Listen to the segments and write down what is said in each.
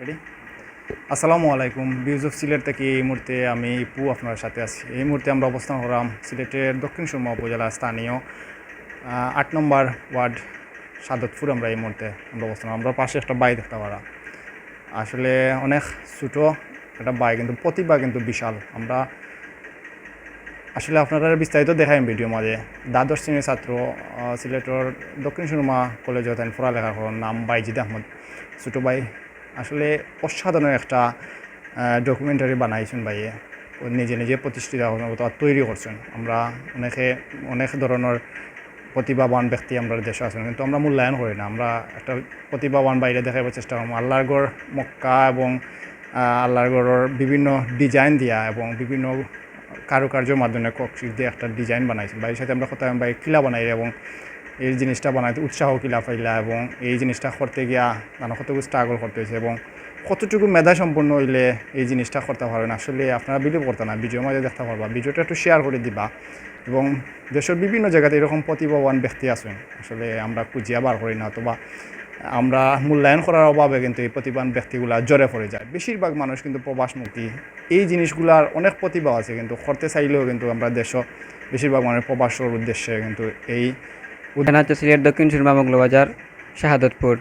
Ready আসসালামু আলাইকুম views of Sylhet থেকে এই মুহূর্তে আমি পু আপনার সাথে আছি। এই মুহূর্তে আমরা অবস্থান করলাম সিলেটের দক্ষিণ সুরমা উপজেলা স্থানীয় আট নম্বর ওয়ার্ড সাদতপুর আমরা এই মুহূর্তে আমরা অবস্থান আমরা পাশে একটা বাই দেখতে পারা আসলে অনেক ছোটো একটা বাই, কিন্তু প্রতিভা কিন্তু বিশাল। আমরা আসলে আপনারা বিস্তারিত দেখাই ভিডিও মাঝে। দ্বাদশ শ্রেণির ছাত্র সিলেটের দক্ষিণ সুরমা কলেজে তাই পড়ালেখা করার নাম বাইজিদ আহমদ। ছোটো ভাই আসলে অসাধারণ একটা ডকুমেন্টারি বানাইছেন ভাইয়ে। নিজে নিজে প্রতিষ্ঠিত তৈরি করছেন। আমরা অনেকে, অনেক ধরনের প্রতিভাবান ব্যক্তি আমরা দেশে আছেন কিন্তু আমরা মূল্যায়ন করি না। আমরা একটা প্রতিভাবান বাইরে দেখাবার চেষ্টা করব। আল্লাহর গড় মক্কা এবং আল্লাহর বিভিন্ন ডিজাইন দিয়া এবং বিভিন্ন কারুকার্যের মাধ্যমে ককশিট দিয়ে একটা ডিজাইন বানাইছে বাইরের সাথে আমরা কথা ভাই, কিলা বানাই এবং এই জিনিসটা বানাইতে উৎসাহ কিলা পাইলা এবং এই জিনিসটা করতে গিয়া নানা কতটুকু স্ট্রাগল করতে হয়েছে এবং কতটুকু মেধা সম্পন্ন হইলে এই জিনিসটা করতে পারবেন? আসলে আপনারা বিলিভ করতে না ভিডিওর মাঝে দেখতে পারবা ভিডিওটা একটু শেয়ার করে দিবা এবং দেশের বিভিন্ন জায়গাতে এরকম প্রতিভাবান ব্যক্তি আছেন। আসলে আমরা খুঁজিয়া বার করি না অথবা আমরা মূল্যায়ন করার অভাবে কিন্তু এই প্রতিভান ব্যক্তিগুলা জরে পড়ে যায়। বেশিরভাগ মানুষ কিন্তু প্রবাসমুখী। এই জিনিসগুলার অনেক প্রতিভা আছে কিন্তু করতে চাইলেও কিন্তু আমরা দেশ বেশিরভাগ মানুষ প্রবাসের উদ্দেশ্যে কিন্তু এই এখানে হচ্ছে সিলেট দক্ষিণ সুরমা মঙ্গলবাজার, শাহাদতপুর।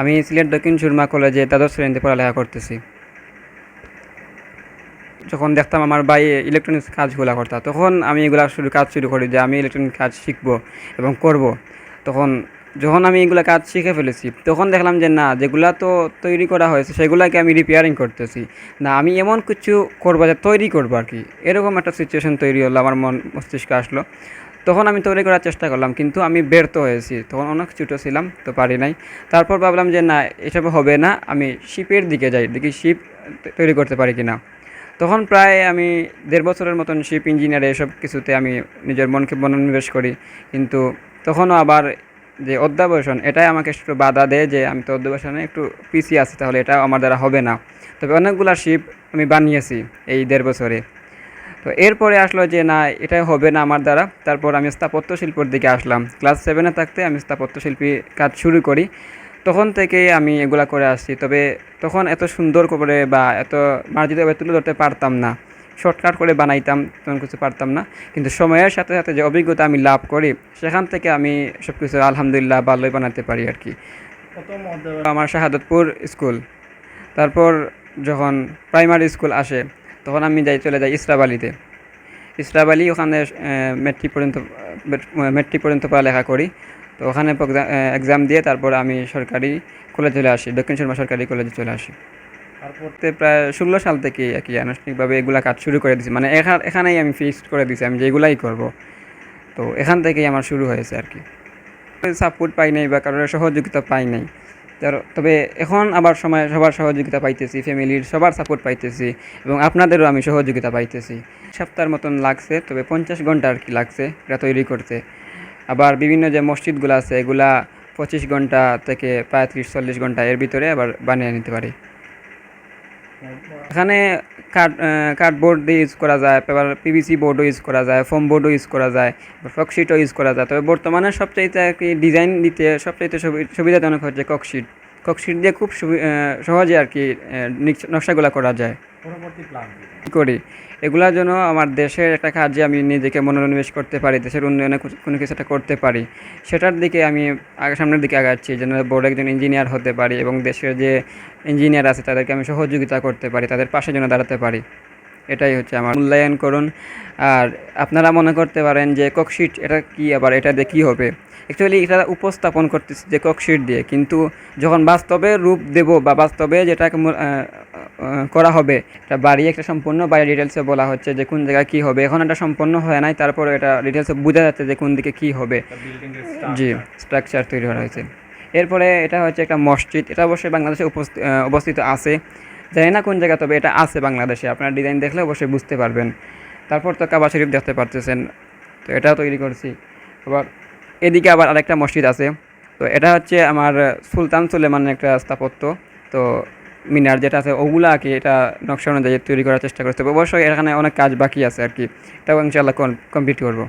আমি সিলেট দক্ষিণ সুরমা কলেজে দ্বাদশ শ্রেণীতে পড়ালেখা করতেছি। যখন দেখতাম আমার ভাই ইলেকট্রনিক্স কাজগুলো করতাম তখন আমি এগুলা শুরু, কাজ শুরু করি যে আমি ইলেকট্রনিক কাজ শিখব এবং করব। তখন যখন আমি এগুলো কাজ শিখে ফেলেছি, তখন দেখলাম যে না, যেগুলা তো তৈরি করা হয়েছে, সেগুলাকে আমি রিপেয়ারিং করতেছি। না, আমি এমন কিছু করব যে তৈরি করব আর কি। এরকম একটা সিচুয়েশন তৈরি হলো, আমার মন মস্তিষ্কে আসলো। তখন আমি তৈরি করার চেষ্টা করলাম, কিন্তু আমি ব্যর্থ হয়েছি। তখন অনেক ছোটো ছিলাম, তো পারি নাই। তারপর ভাবলাম যে, না, এসব হবে না, আমি শিপের দিকে যাই, দেখি শিপ তৈরি করতে পারি কিনা। তখন প্রায় আমি দেড় বছরের মতন শিপ ইঞ্জিনিয়ারে এসব কিছুতে আমি নিজের মনকে মনোনিবেশ করি। কিন্তু তখনও আবার যে অধ্যাবসন, এটাই আমাকে একটু বাধা দেয় যে, আমি তো অধ্যাবসনে একটু পিছিয়ে আছি, তাহলে এটা আমার দ্বারা হবে না। তবে অনেকগুলা শিপ আমি বানিয়েছি এই দেড় বছরে। তো এরপরে আসলো যে না এটা হবে না আমার দ্বারা। তারপর আমি স্থাপত্য শিল্পর দিকে আসলাম। ক্লাস সেভেনে থাকতে আমি স্থাপত্য শিল্পী কাজ শুরু করি। তখন থেকে আমি এগুলা করে আসছি। তবে তখন এত সুন্দর করে বা এত মার্জিতভাবে তুলে ধরতে পারতাম না। শর্টকাট করে বানাইতাম তেমন কিছু পারতাম না। কিন্তু সময়ের সাথে সাথে যে অভিজ্ঞতা আমি লাভ করি সেখান থেকে আমি সব কিছু আলহামদুলিল্লাহ ভালোই বানাতে পারি আর কি। আমার শাহাদতপুর স্কুল। তারপর যখন প্রাইমারি স্কুল আসে তখন আমি যাই, চলে যাই ইসরাবালিতে। ইসরাবালি ওখানে মেট্রিক পর্যন্ত মেট্রিক পর্যন্ত পড়ালেখা করি। তো ওখানে এক্সাম দিয়ে তারপর আমি সরকারি কলেজে চলে আসি, দক্ষিণ শর্মা সরকারি কলেজে চলে আসি। তারপরে প্রায় ষোলো সাল থেকে আর কি আনুষ্ঠানিকভাবে এগুলা কাজ শুরু করে দিয়েছি মানে এখা- এখানেই আমি ফিক্সড করে দিয়েছি আমি যেগুলাই করব। তো এখান থেকেই আমার শুরু হয়েছে আর কি। সাপোর্ট পাই নাই বা কারোর সহযোগিতা পাই নাই। তবে এখন আবার সময় সবার সহযোগিতা পাইতেছি ফ্যামিলির সবার সাপোর্ট পাইতেছি এবং আপনাদেরও আমি সহযোগিতা পাইতেছি। সপ্তাহের মতন লাগছে, তবে পঞ্চাশ ঘণ্টা আর কি লাগছে এটা তৈরি করতে। আবার বিভিন্ন যে মসজিদগুলো আছে, এগুলা পঁচিশ ঘণ্টা থেকে প্রায় ত্রিশ চল্লিশ ঘণ্টা এর ভিতরে আবার বানিয়ে নিতে পারি। এখানে কার্ড কার্ডবোর্ড দিয়ে ইউজ করা যায় পেপার পিভিসি বোর্ডও ইউজ করা যায় ফোম বোর্ডও ইউজ করা যায় ফকশিটও ইউজ করা যায়। তবে বর্তমানে সবচাইতে আর কি ডিজাইন দিতে, সবচাইতে সুবি- সুবিধাজনক হচ্ছে ককশিট ককশিট দিয়ে খুব সহজে আর কি নকশাগুলো করা যায়। পরবর্তী প্ল্যান করি? এগুলোর জন্য আমার দেশের একটা কাজে আমি নিজেকে মনোনিবেশ করতে পারি দেশের উন্নয়নে কোনো কিছু একটা করতে পারি। সেটার দিকে আমি আগে সামনের দিকে আগাচ্ছি যেন বড় একজন ইঞ্জিনিয়ার হতে পারি এবং দেশের যে ইঞ্জিনিয়ার আছে তাদেরকে আমি সহযোগিতা করতে পারি তাদের পাশে যেন দাঁড়াতে পারি। এটাই হচ্ছে আমার মূল্যায়ন করুন আর আপনারা মনে করতে পারেন যে ককশিট এটা কি আবার এটা দিয়ে কী হবে? অ্যাকচুয়ালি এটা উপস্থাপন করতেছি যে ককশিট দিয়ে কিন্তু যখন বাস্তবে রূপ দেব বা বাস্তবে যেটাকে করা হবে এটা বাড়ি একটা সম্পূর্ণ বাড়ি ডিটেলসে বলা হচ্ছে যে কোন জায়গায় কী হবে। এখন এটা সম্পন্ন হয় নাই তারপর এটা ডিটেলসে বোঝা যাচ্ছে যে কোন দিকে কী হবে। জি স্ট্রাকচার তৈরি করা হয়েছে। এরপরে এটা হচ্ছে একটা মসজিদ এটা অবশ্যই বাংলাদেশে উপস্থি- আহ, অবস্থিত আছে। জানি না কোন জায়গা তবে এটা আছে বাংলাদেশে। আপনার ডিজাইন দেখলে অবশ্যই বুঝতে পারবেন। তারপর তো কাবা শরীফ দেখতে পারতেছেন। তো এটাও তৈরি করছি। আবার এদিকে আবার আরেকটা মসজিদ আছে। তো এটা হচ্ছে আমার সুলতান সুলেমানের একটা স্থাপত্য। তো মিনার যেটা আছে, ওগুলা আর কি এটা নকশা অনুযায়ী তৈরি করার চেষ্টা হবে অবশ্যই এখানে অনেক কাজ বাকি আছে আর কি। এটাও ইনশাল্লাহ কমপ্লিট করব।